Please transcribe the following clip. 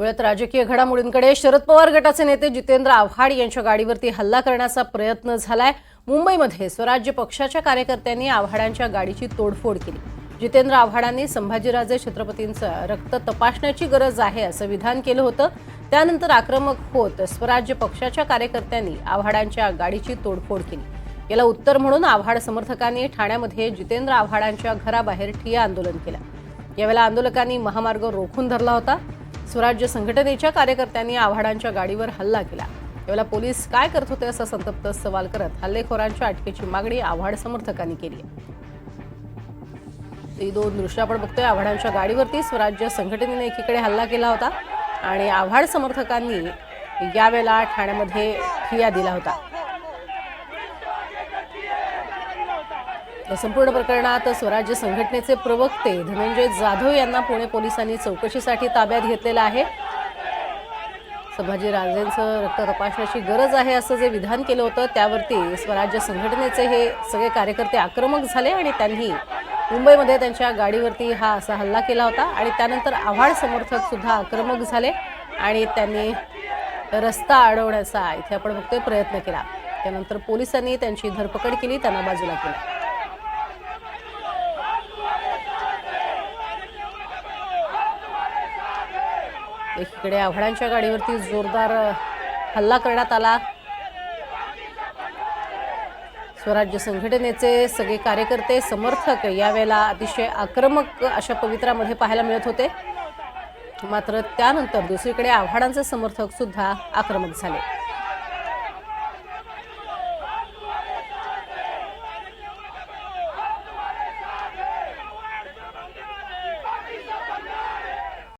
वेळात राजकीय घडामोडींकडे शरद पवार गटाचे नेते जितेंद्र आव्हाड यांच्या गाडीवरती हल्ला करण्याचा प्रयत्न झालाय. मुंबईमध्ये स्वराज्य पक्षाच्या कार्यकर्त्यांनी आव्हाडांच्या गाडीची तोडफोड केली. जितेंद्र आव्हाडांनी संभाजीराजे छत्रपतींचं रक्त तपासण्याची गरज आहे असं विधान केलं होतं. त्यानंतर आक्रमक होत स्वराज्य पक्षाच्या कार्यकर्त्यांनी आव्हाडांच्या गाडीची तोडफोड केली. याला उत्तर म्हणून आव्हाड समर्थकांनी ठाण्यामध्ये जितेंद्र आव्हाडांच्या घराबाहेर ठिय्या आंदोलन केलं. यावेळेला आंदोलकांनी महामार्ग रोखून धरला होता. स्वराज्य संघटनेच्या कार्यकर्त्यांनी आव्हाडांच्या गाडीवर हल्ला केला. यावेळेला पोलीस काय करत होते असा संतप्त सवाल करत हल्लेखोरांच्या अटकेची मागणी आव्हाड समर्थकांनी केली आहे. ही दोन दृश्य आपण बघतोय. आव्हाडांच्या गाडीवरती स्वराज्य संघटनेने एकीकडे हल्ला केला होता आणि आव्हाड समर्थकांनी यावेळेला ठाण्यामध्ये ठिया दिला होता. या संपूर्ण प्रकरणात स्वराज्य संघटनेचे प्रवक्ते धनंजय जाधव यांना पुणे पोलिसांनी चौकशीसाठी ताब्यात घेतलेलं आहे. संभाजी राजेंचं रक्त तपासण्याची गरज आहे असं जे विधान केलं होतं त्यावरती स्वराज्य संघटनेचे हे सगळे कार्यकर्ते आक्रमक झाले आणि त्यांनी मुंबईमध्ये त्यांच्या गाडीवरती हा असा हल्ला केला होता आणि त्यानंतर आव्हाड समर्थक सुद्धा आक्रमक झाले आणि त्यांनी रस्ता अडवण्याचा इथे आपण बघतोय प्रयत्न केला. त्यानंतर पोलिसांनी त्यांची धरपकड केली त्यांना बाजूला केलं. एकीकडे आव्हाडांच्या गाडीवरती जोरदार हल्ला करण्यात आला. स्वराज्य संघटनेचे सगळे कार्यकर्ते समर्थक यावेळेला अतिशय आक्रमक अशा पवित्रामध्ये पाहायला मिळत होते. मात्र त्यानंतर दुसरीकडे आव्हाडांचे समर्थक सुद्धा आक्रमक झाले.